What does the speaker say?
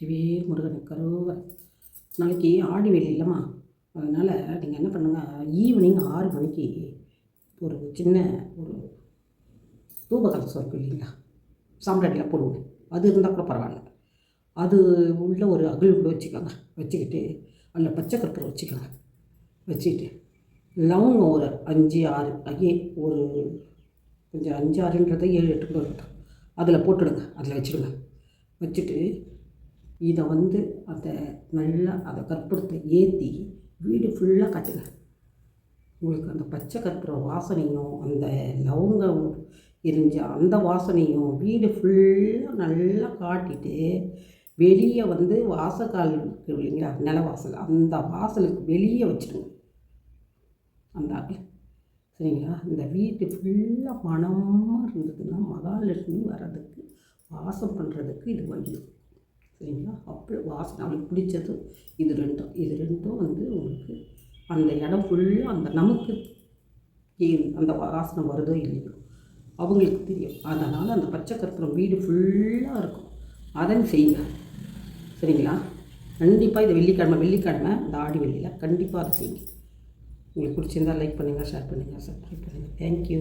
சிவேர் முருகன் கருவர் நாளைக்கு ஆடி வெளி இல்லைம்மா. அதனால் நீங்கள் என்ன பண்ணுங்கள் ஈவினிங் ஆறு மணிக்கு ஒரு சின்ன ஒரு தூபகலசம் இருக்கு இல்லைங்களா? சாம்பிராட்டியில் போடுவோம். அது இருந்தால் கூட பரவாயில்ல. அது உள்ள ஒரு அகல் கூட வச்சுக்கோங்க. வச்சுக்கிட்டு அதில் பச்சை கற்பூரம் வச்சுக்கோங்க. வச்சுக்கிட்டு லவங்கம் ஒரு அஞ்சு ஆறு ஐயே ஒரு கொஞ்சம் அஞ்சு ஆறுன்றதை ஏழு எட்டு கூட இருக்கட்டும். அதில் போட்டுடுங்க. அதில் வச்சுடுங்க. வச்சுட்டு இதை வந்து அதை நல்லா அதை கற்பூரத்தை ஏற்றி வீடு ஃபுல்லாக கட்டுங்க. உங்களுக்கு அந்த பச்சை கற்பூர வாசனையும் அந்த லவங்கம் எரிஞ்ச அந்த வாசனையும் வீடு ஃபுல்லாக நல்லா காட்டிட்டு வெளியே வந்து வாசக்கால் இருக்கு இல்லைங்களா? நில வாசல். அந்த வாசலுக்கு வெளியே வச்சுடுங்க அந்த ஆக்கில் சரிங்களா? இந்த வீட்டு ஃபுல்லாக மனமாக இருந்ததுன்னா மகாலட்சுமி வர்றதுக்கு வாசம் பண்ணுறதுக்கு இது வழி. சரிங்களா? அப்படி வாசனை அவளுக்கு பிடிச்சது இது ரெண்டும். இது ரெண்டும் வந்து உங்களுக்கு அந்த இடம் ஃபுல்லாக அந்த நமக்கு அந்த வாசனை வருதோ இல்லையோ அவங்களுக்கு தெரியும். அதனால் அந்த பச்சை கற்பூரம் வீடு ஃபுல்லாக இருக்கும். அதை செய்யுங்க. சரிங்களா? கண்டிப்பாக இது வெள்ளிக்கிழமை வெள்ளிக்கிழமை இந்த ஆடி வெள்ளியில் கண்டிப்பாக அதை செய்யுங்க. உங்களுக்கு பிடிச்சிருந்தா லைக் பண்ணுங்கள் ஷேர் பண்ணுங்கள் சப்ஸ்கிரைப் பண்ணுங்கள் தேங்க்யூ